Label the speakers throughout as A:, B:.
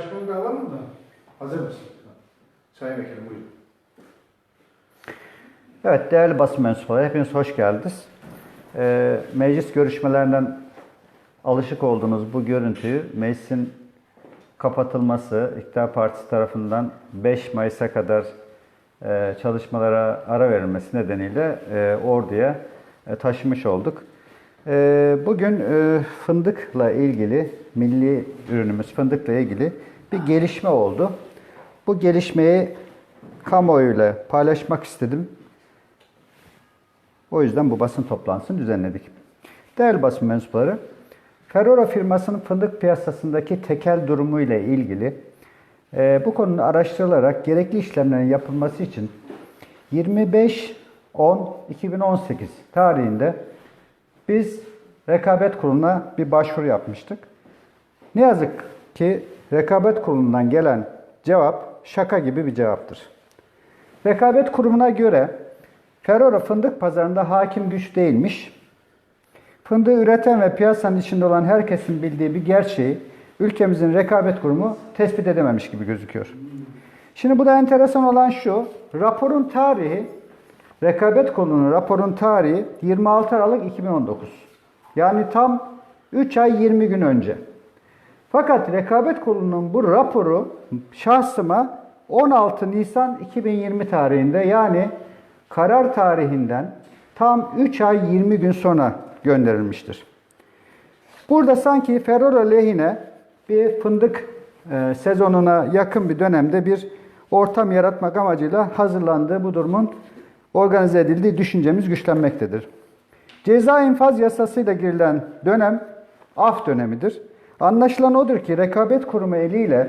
A: başkanı da alalım da. Hazır mısın? Sayın Vekilim buyurun.
B: Evet, değerli basın mensupları, hepiniz hoş geldiniz. Ee, meclis görüşmelerinden alışık olduğunuz bu görüntüyü meclisin kapatılması İktidar Partisi tarafından 5 Mayıs'a kadar e, çalışmalara ara verilmesi nedeniyle e, orduya e, taşımış olduk. E, bugün e, fındıkla ilgili, milli ürünümüz fındıkla ilgili bir gelişme oldu. Bu gelişmeyi kamuoyuyla paylaşmak istedim. O yüzden bu basın toplantısını düzenledik. Değerli basın mensupları, Ferrero firmasının fındık piyasasındaki tekel durumu ile ilgili e, bu konunun araştırılarak gerekli işlemlerin yapılması için 25-10-2018 tarihinde biz rekabet kuruluna bir başvuru yapmıştık. Ne yazık ki rekabet kurulundan gelen cevap şaka gibi bir cevaptır. Rekabet kurumuna göre Ferrero fındık pazarında hakim güç değilmiş. Fındığı üreten ve piyasanın içinde olan herkesin bildiği bir gerçeği ülkemizin rekabet kurumu tespit edememiş gibi gözüküyor. Şimdi bu da enteresan olan şu, raporun tarihi, rekabet kurulunun raporun tarihi 26 Aralık 2019. Yani tam 3 ay 20 gün önce. Fakat rekabet kurulunun bu raporu şahsıma 16 Nisan 2020 tarihinde yani karar tarihinden tam 3 ay 20 gün sonra gönderilmiştir. Burada sanki Ferrero lehine bir fındık e, sezonuna yakın bir dönemde bir ortam yaratmak amacıyla hazırlandığı bu durumun organize edildiği düşüncemiz güçlenmektedir. Ceza infaz yasasıyla girilen dönem af dönemidir. Anlaşılan odur ki rekabet kurumu eliyle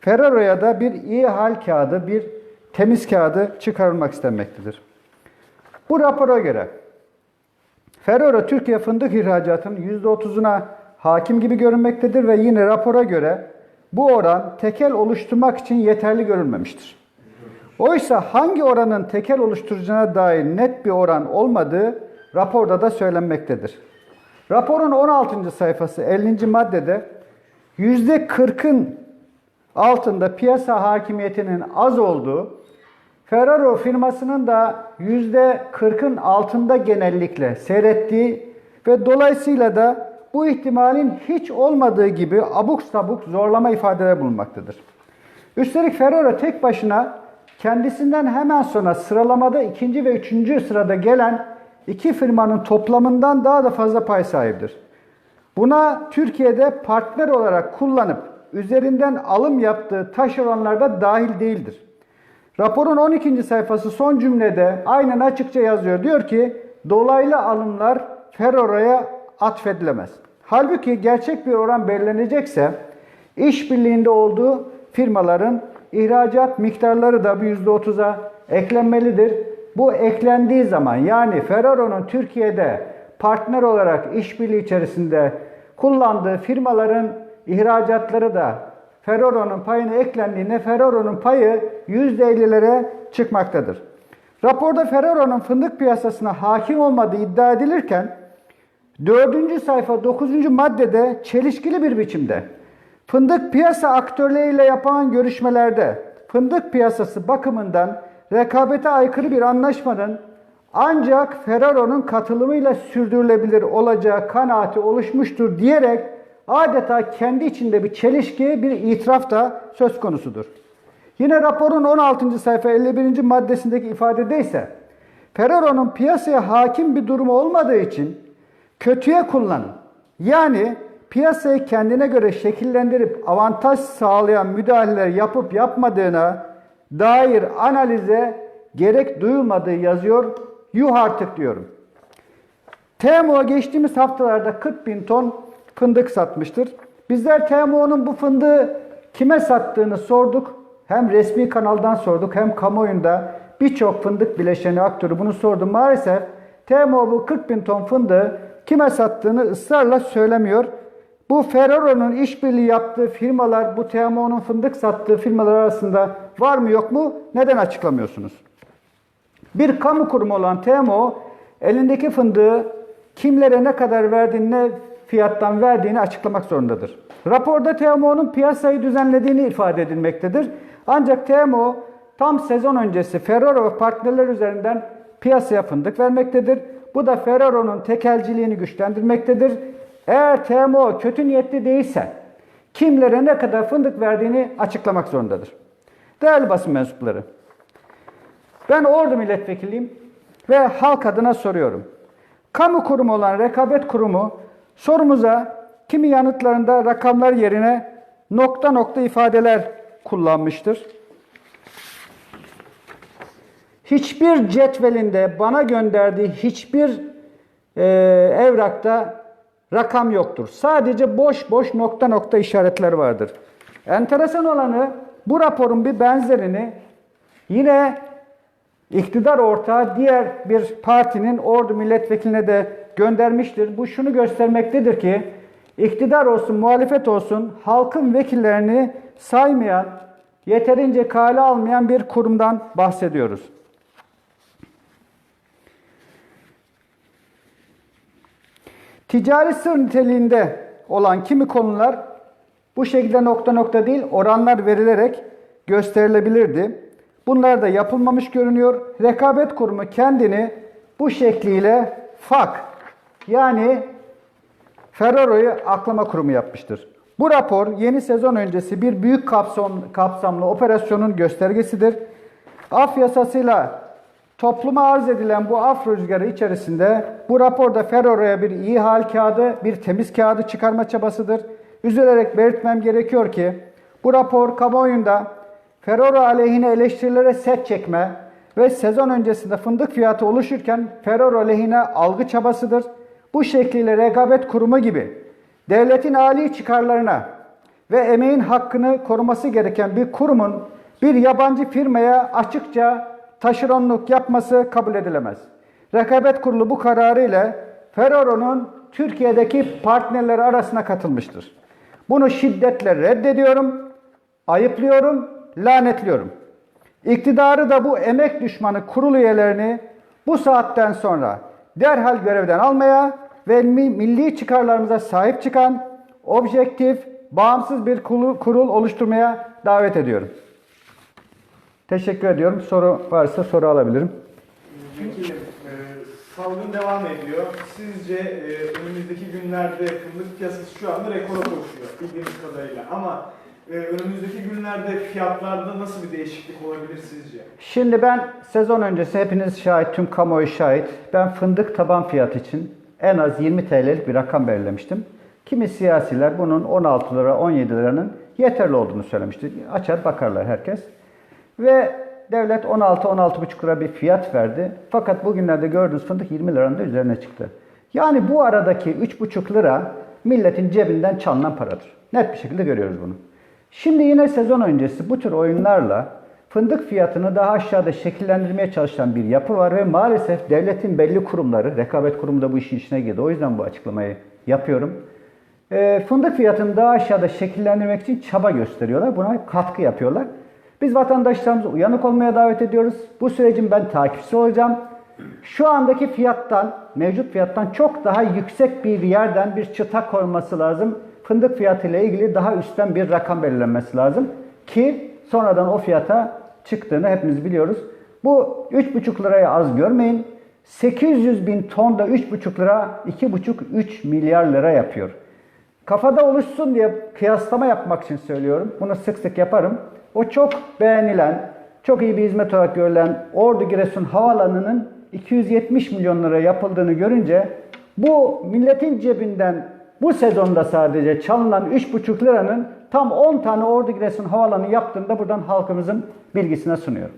B: Ferrero'ya da bir iyi hal kağıdı, bir temiz kağıdı çıkarılmak istenmektedir. Bu rapora göre Ferrero Türkiye fındık ihracatının %30'una hakim gibi görünmektedir ve yine rapora göre bu oran tekel oluşturmak için yeterli görülmemiştir. Oysa hangi oranın tekel oluşturacağına dair net bir oran olmadığı raporda da söylenmektedir. Raporun 16. sayfası 50. maddede %40'ın altında piyasa hakimiyetinin az olduğu, Ferraro firmasının da %40'ın altında genellikle seyrettiği ve dolayısıyla da bu ihtimalin hiç olmadığı gibi abuk sabuk zorlama ifadeler bulunmaktadır. Üstelik Ferraro tek başına kendisinden hemen sonra sıralamada ikinci ve üçüncü sırada gelen iki firmanın toplamından daha da fazla pay sahibidir. Buna Türkiye'de partner olarak kullanıp üzerinden alım yaptığı taşeronlar da dahil değildir. Raporun 12. sayfası son cümlede aynen açıkça yazıyor. Diyor ki dolaylı alımlar Ferroro'ya atfedilemez. Halbuki gerçek bir oran belirlenecekse işbirliğinde olduğu firmaların ihracat miktarları da bu %30'a eklenmelidir. Bu eklendiği zaman yani Ferraro'nun Türkiye'de partner olarak işbirliği içerisinde kullandığı firmaların ihracatları da Ferraro'nun payına eklendiğinde Ferraro'nun payı %50'lere çıkmaktadır. Raporda Ferraro'nun fındık piyasasına hakim olmadığı iddia edilirken 4. sayfa 9. maddede çelişkili bir biçimde fındık piyasa aktörleriyle yapılan görüşmelerde fındık piyasası bakımından rekabete aykırı bir anlaşmanın ancak Ferraro'nun katılımıyla sürdürülebilir olacağı kanaati oluşmuştur diyerek adeta kendi içinde bir çelişki, bir itiraf da söz konusudur. Yine raporun 16. sayfa 51. maddesindeki ifadede ise Ferraro'nun piyasaya hakim bir durumu olmadığı için kötüye kullanın. Yani piyasayı kendine göre şekillendirip avantaj sağlayan müdahaleler yapıp yapmadığına dair analize gerek duyulmadığı yazıyor. Yuh artık diyorum. TMO geçtiğimiz haftalarda 40 bin ton fındık satmıştır. Bizler TMO'nun bu fındığı kime sattığını sorduk. Hem resmi kanaldan sorduk hem kamuoyunda birçok fındık bileşeni aktörü bunu sordu. Maalesef TMO bu 40 bin ton fındığı kime sattığını ısrarla söylemiyor. Bu Ferraro'nun işbirliği yaptığı firmalar bu TMO'nun fındık sattığı firmalar arasında var mı yok mu? Neden açıklamıyorsunuz? Bir kamu kurumu olan TMO elindeki fındığı kimlere ne kadar verdiğini, ne fiyattan verdiğini açıklamak zorundadır. Raporda TMO'nun piyasayı düzenlediğini ifade edilmektedir. Ancak TMO tam sezon öncesi Ferrero ve partnerler üzerinden piyasaya fındık vermektedir. Bu da Ferrero'nun tekelciliğini güçlendirmektedir. Eğer TMO kötü niyetli değilse kimlere ne kadar fındık verdiğini açıklamak zorundadır. Değerli basın mensupları, ben Ordu milletvekiliyim ve halk adına soruyorum. Kamu kurumu olan rekabet kurumu sorumuza kimi yanıtlarında rakamlar yerine nokta nokta ifadeler kullanmıştır. Hiçbir cetvelinde bana gönderdiği hiçbir e, evrakta rakam yoktur. Sadece boş boş nokta nokta işaretler vardır. Enteresan olanı bu raporun bir benzerini yine iktidar ortağı diğer bir partinin ordu milletvekiline de göndermiştir. Bu şunu göstermektedir ki iktidar olsun muhalefet olsun halkın vekillerini saymayan, yeterince kale almayan bir kurumdan bahsediyoruz. Ticari sır niteliğinde olan kimi konular bu şekilde nokta nokta değil oranlar verilerek gösterilebilirdi. Bunlar da yapılmamış görünüyor. Rekabet Kurumu kendini bu şekliyle FAK yani Ferraro'yu aklama kurumu yapmıştır. Bu rapor yeni sezon öncesi bir büyük kapsam, kapsamlı operasyonun göstergesidir. Af yasasıyla topluma arz edilen bu af rüzgarı içerisinde bu raporda Ferraro'ya bir iyi hal kağıdı, bir temiz kağıdı çıkarma çabasıdır. Üzülerek belirtmem gerekiyor ki bu rapor kamuoyunda Ferrero aleyhine eleştirilere set çekme ve sezon öncesinde fındık fiyatı oluşurken Ferrero lehine algı çabasıdır. Bu şekliyle rekabet kurumu gibi devletin âli çıkarlarına ve emeğin hakkını koruması gereken bir kurumun bir yabancı firmaya açıkça taşeronluk yapması kabul edilemez. Rekabet Kurulu bu kararı ile Ferrero'nun Türkiye'deki partnerleri arasına katılmıştır. Bunu şiddetle reddediyorum, ayıplıyorum, lanetliyorum. İktidarı da bu emek düşmanı kurul üyelerini bu saatten sonra derhal görevden almaya ve mi- milli çıkarlarımıza sahip çıkan objektif, bağımsız bir kurul, oluşturmaya davet ediyorum. Teşekkür ediyorum. Soru varsa soru alabilirim.
A: Vekilim, e, salgın devam ediyor. Sizce e, önümüzdeki günlerde fındık piyasası şu anda rekora koşuyor bildiğimiz kadarıyla. Ama e, önümüzdeki günlerde fiyatlarda nasıl bir değişiklik olabilir sizce?
B: Şimdi ben sezon öncesi hepiniz şahit, tüm kamuoyu şahit. Ben fındık taban fiyat için en az 20 TL'lik bir rakam belirlemiştim. Kimi siyasiler bunun 16 lira, 17 liranın yeterli olduğunu söylemişti. Açar bakarlar herkes. Ve devlet 16-16,5 lira bir fiyat verdi. Fakat bugünlerde gördüğünüz fındık 20 liranın da üzerine çıktı. Yani bu aradaki 3,5 lira milletin cebinden çalınan paradır. Net bir şekilde görüyoruz bunu. Şimdi yine sezon öncesi bu tür oyunlarla fındık fiyatını daha aşağıda şekillendirmeye çalışan bir yapı var ve maalesef devletin belli kurumları, rekabet kurumu da bu işin içine girdi. O yüzden bu açıklamayı yapıyorum. E, fındık fiyatını daha aşağıda şekillendirmek için çaba gösteriyorlar. Buna katkı yapıyorlar. Biz vatandaşlarımızı uyanık olmaya davet ediyoruz. Bu sürecin ben takipçisi olacağım. Şu andaki fiyattan, mevcut fiyattan çok daha yüksek bir yerden bir çıta koyması lazım. Fındık fiyatı ile ilgili daha üstten bir rakam belirlenmesi lazım. Ki sonradan o fiyata çıktığını hepimiz biliyoruz. Bu 3,5 liraya az görmeyin. 800 bin ton da 3,5 lira 2,5-3 milyar lira yapıyor. Kafada oluşsun diye kıyaslama yapmak için söylüyorum. Bunu sık sık yaparım. O çok beğenilen, çok iyi bir hizmet olarak görülen Ordu Giresun Havaalanı'nın 270 milyon lira yapıldığını görünce bu milletin cebinden bu sezonda sadece çalınan 3,5 liranın tam 10 tane Ordu Giresun Havaalanı yaptığında buradan halkımızın bilgisine sunuyorum.